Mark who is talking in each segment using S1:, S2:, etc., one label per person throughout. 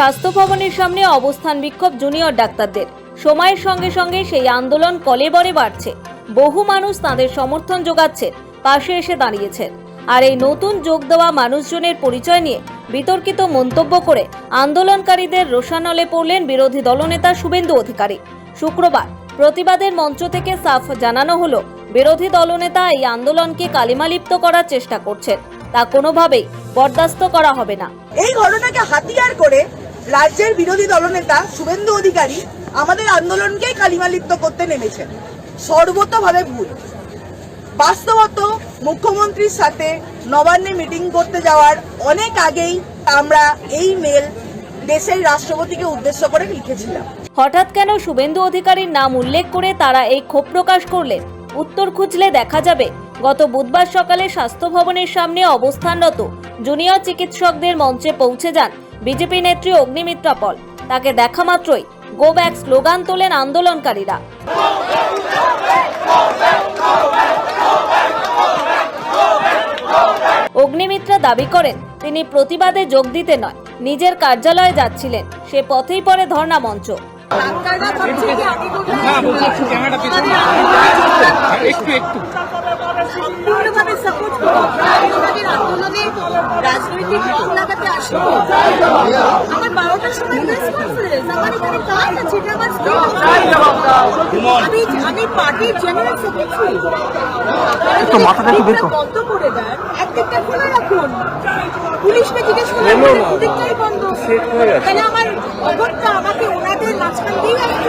S1: স্বাস্থ্য ভবনের সামনে অবস্থান বিক্ষোভ জুনিয়র ডাক্তারদের। সময়ের সঙ্গে সঙ্গে সেই আন্দোলন কলেবরে বাড়ছে। বহু মানুষ তাদের সমর্থন যোগাচ্ছেন পাশে এসে দাঁড়িয়েছেন আর এই নতুন যোগ দেওয়া মানুষজনের পরিচয় নিয়ে বিতর্কিত মন্তব্য করে আন্দোলনকারীদের রোষানলে পড়লেন বিরোধী দলনেতা শুভেন্দু অধিকারী। শুক্রবার প্রতিবাদের মঞ্চ থেকে সাফ জানানো হলো, বিরোধী দলনেতা এই আন্দোলনকে কালিমালিপ্ত করার চেষ্টা করছেন। তা কোনোভাবেই বরদাস্ত করা হবে না।
S2: এই ঘটনাকে হাতিয়ার করে রাজ্যের বিরোধী দলনেতা শুভেন্দু অধিকারী আমাদের আন্দোলনকেই কালিমালিপ্ত করতে নেমেছেন। সর্বতভাবে ভুল। বাস্তবত মুখ্যমন্ত্রীর সাথে নবান্নে মিটিং করতে যাওয়ার অনেক আগেই আমরা এই মেল দেশের রাষ্ট্রপতিকে উদ্দেশ্য করে লিখেছিলাম।
S1: হঠাৎ কেন শুভেন্দু অধিকারীর নাম উল্লেখ করে তারা এই ক্ষোভ প্রকাশ করলেন? উত্তর খুঁজলে দেখা যাবে। গত বুধবার সকালে স্বাস্থ্য ভবনের সামনে অবস্থানরত জুনিয়র চিকিৎসকদের মঞ্চে পৌঁছে যান বিজেপি নেত্রী অগ্নিমিত্রা পল তাকে দেখা মাত্রই গো ব্যাক স্লোগান তোলেন আন্দোলনকারীরা অগ্নিমিত্রা দাবি করেন তিনি প্রতিবাদে যোগ দিতে নয় নিজের কার্যালয়ে যাচ্ছিলেন সে পথেই পড়ে ধর্ণা মঞ্চ
S3: একটু একটু একটু
S4: সম্পূর্ণভাবে সাপোর্ট আন্দোলনে রাজনৈতিক রং লাগাতে আসব আমার বারোটার সময় প্রেস কনফারেন্স আমার এখানে কাজ আছে এটা আমার আমি আমি পার্টির জেনারেল সেক্রেটারি
S3: আপনারা।
S4: বন্ধ করে দেন একদিকটা খোলা রাখুন। পুলিশকে জিজ্ঞেস করলে বলে বন্ধ। তাহলে আমার অগত্যা আমাকে ওনাদের মাঝখান দিয়েই আসতে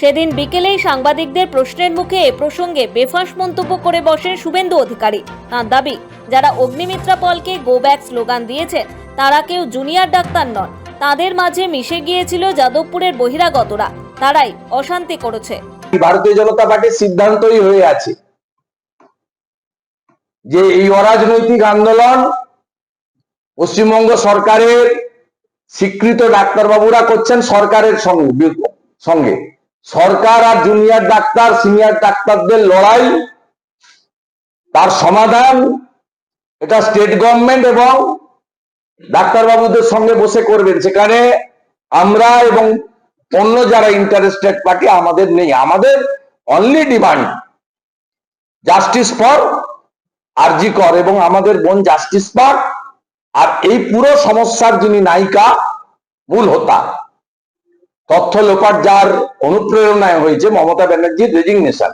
S1: সেদিন বিকেলেই সাংবাদিকদের প্রশ্নের মুখে এ প্রসঙ্গে বেফাঁস মন্তব্য করে বসেন শুভেন্দু অধিকারী। তাঁর দাবি যারা অগ্নিমিত্রা পলকে গো ব্যাক স্লোগান দিয়েছেন তারা কেউ জুনিয়র ডাক্তার নন। তাদের মাঝে মিশে গিয়েছিল যাদবপুরের বহিরাগতরা। তারাই অশান্তি করেছে।
S5: ভারতীয় জনতা পার্টির সিদ্ধান্তই হয়ে আছে। যে এই অরাজনৈতিক আন্দোলন পশ্চিমবঙ্গ সরকারের স্বীকৃত ডাক্তারবাবুরা করছেন সরকারের সঙ্গে সঙ্গে। সরকার আর জুনিয়র ডাক্তার সিনিয়র ডাক্তারদের লড়াই, তার সমাধান এটা স্টেট গভর্নমেন্ট এবং ডাক্তারবাবুদের সঙ্গে বসে করবেন। সেখানে আমরা এবং অন্য যারা ইন্টারেস্টেড পার্টি আমাদের নেই। আমাদের only demand justice for R G Kar এবং আমাদের বোন জাস্টিস পাক আর এই পুরো সমস্যার যিনি নায়িকা, মূল হোতা। তথ্য লোপাট যার অনুপ্রেরণায় হয়েছে মমতা ব্যানার্জির রেজিগনেশন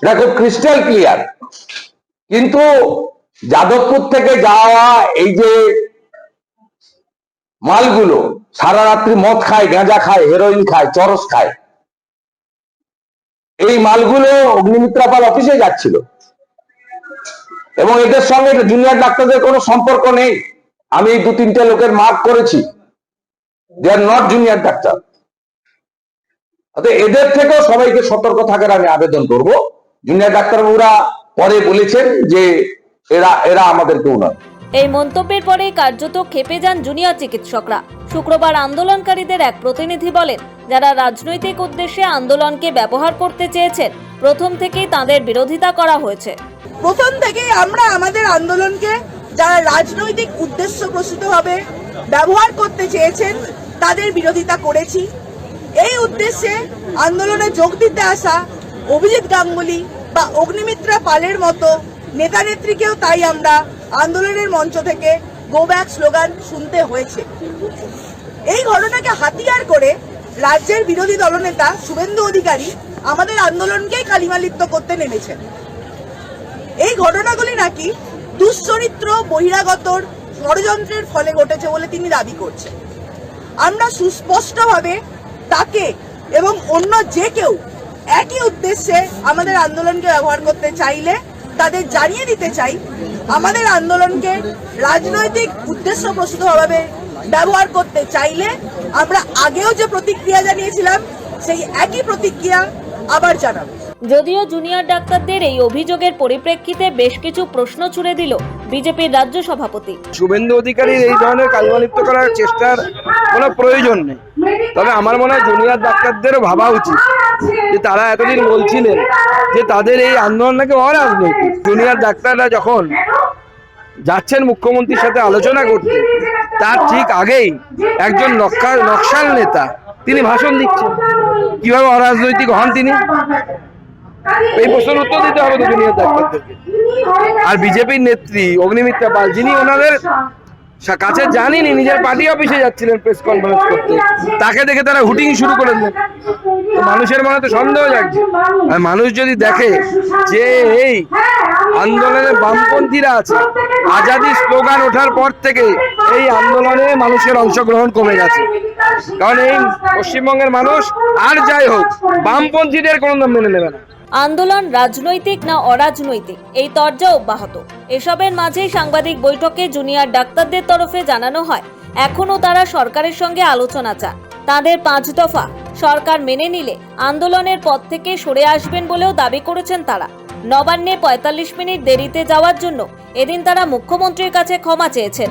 S5: এটা খুব ক্রিস্টাল ক্লিয়ার কিন্তু যাদবপুর থেকে যাওয়া এই যে মালগুলো, সারা রাত্রি মদ খায়, গাঁজা খায় হেরোইন খায়, চরস খায়, এই মালগুলো অগ্নিমিত্রা পাল অফিসে যাচ্ছিল। এবং এদের সঙ্গে জুনিয়র ডাক্তারদের কোনো সম্পর্ক নেই। আমি দু তিনটে লোকের মার্ক করেছি। They are not junior doctor এদের থেকেও সবাইকে সতর্ক থাকার আমি আবেদন করব। জুনিয়র ডাক্তারবাবুরা পরে বলেছেন যে এরা এরা আমাদের কেউ নয়।
S1: এই মন্তব্যের পরে কার্যত খেপে যান জুনিয়র চিকিৎসকরা। শুক্রবার আন্দোলনকারীদের এক প্রতিনিধি বলেন, যারা রাজনৈতিক উদ্দেশ্যে আন্দোলনকে ব্যবহার করতে চেয়েছেন প্রথম থেকেই তাদের বিরোধিতা করা হয়েছে।
S2: প্রথম থেকেই আমরা আমাদের আন্দোলনকে যারা রাজনৈতিক উদ্দেশ্য প্রসূতভাবে ব্যবহার করতে চেয়েছেন, তাদের বিরোধিতা করেছি। এই উদ্দেশ্যে আন্দোলনে যোগ দিতে আসা অভিজিৎ গাঙ্গুলি বা অগ্নিমিত্রা পালের মতো নেতা নেত্রীকেও তাই আমরা আন্দোলনের মঞ্চ থেকে গো ব্যাক স্লোগান শুনতে হয়েছে। এই ঘটনাকে হাতিয়ার করে রাজ্যের বিরোধী দলনেতা শুভেন্দু অধিকারী আমাদের আন্দোলনকেই কালিমালিপ্ত করতে নেমেছেন এই ঘটনাগুলি নাকি দুশ্চরিত্র, বহিরাগতর ষড়যন্ত্রের ফলে ঘটেছে বলে তিনি দাবি করছেন। আমরা সুস্পষ্টভাবে তাকে এবং অন্য যে কেউ একই উদ্দেশ্যে আমাদের আন্দোলনকে ব্যবহার করতে চাইলে, তাদের জানিয়ে দিতে চাই, আমাদের আন্দোলনকে রাজনৈতিক উদ্দেশ্য প্রসূতভাবে ব্যবহার করতে চাইলে আমরা আগেও যে প্রতিক্রিয়া জানিয়েছিলাম, সেই একই প্রতিক্রিয়া আবার জানাব।
S1: যদিও জুনিয়র ডাক্তারদের এই অভিযোগের পরিপ্রেক্ষিতে বেশ কিছু প্রশ্ন ছুড়ে দিল বিজেপির রাজ্য সভাপতি।
S6: শুভেন্দু অধিকারীর এই ধরনের কালমালিপ্ত করার চেষ্টার কোনো প্রয়োজন নেই। তবে আমার মনে হয় জুনিয়র ডাক্তারদেরও ভাবা উচিত যে তারা এতদিন বলছিলেন যে তাদের এই আন্দোলন নাকি অরাজনৈতিক। জুনিয়র ডাক্তাররা যখন যাচ্ছেন মুখ্যমন্ত্রীর সাথে আলোচনা করতে তার ঠিক আগেই একজন নকশাল নেতা তিনি ভাষণ দিচ্ছেন। কীভাবে অরাজনৈতিক হন তিনি? এই প্রশ্নের উত্তর দিতে হবে আর বিজেপির নেত্রী অগ্নিমিত্রা পাল, যিনি ওনাদের কাছে জানিনি, নিজের পার্টি অফিসে যাচ্ছিলেন প্রেস কনফারেন্স করতে। তাকে দেখে তারা হুটিং শুরু করে দিলেন। মানুষের মনে তো সন্দেহ জাগছে। আর মানুষ যদি দেখে যে এই আন্দোলনের বামপন্থীরা আছে, আজাদি স্লোগান ওঠার পর থেকে এই আন্দোলনে মানুষের অংশগ্রহণ কমে গেছে। কারণ এই পশ্চিমবঙ্গের মানুষ আর যাই হোক, বামপন্থীদের কোনো নাম মেনে নেবে না।
S1: আন্দোলন রাজনৈতিক না অরাজনৈতিক, এই তর্জা অব্যাহত। এসবের মাঝেই সাংবাদিক বৈঠকে জুনিয়র ডাক্তারদের তরফে জানানো হয়, এখনও তারা সরকারের সঙ্গে আলোচনা চান। তাদের পাঁচ দফা, সরকার মেনে নিলে আন্দোলনের পথ থেকে সরে আসবেন বলেও দাবি করেছেন তারা। নবান্নে পঁয়তাল্লিশ মিনিট দেরিতে যাওয়ার জন্য এদিন তারা মুখ্যমন্ত্রীর কাছে ক্ষমা চেয়েছেন।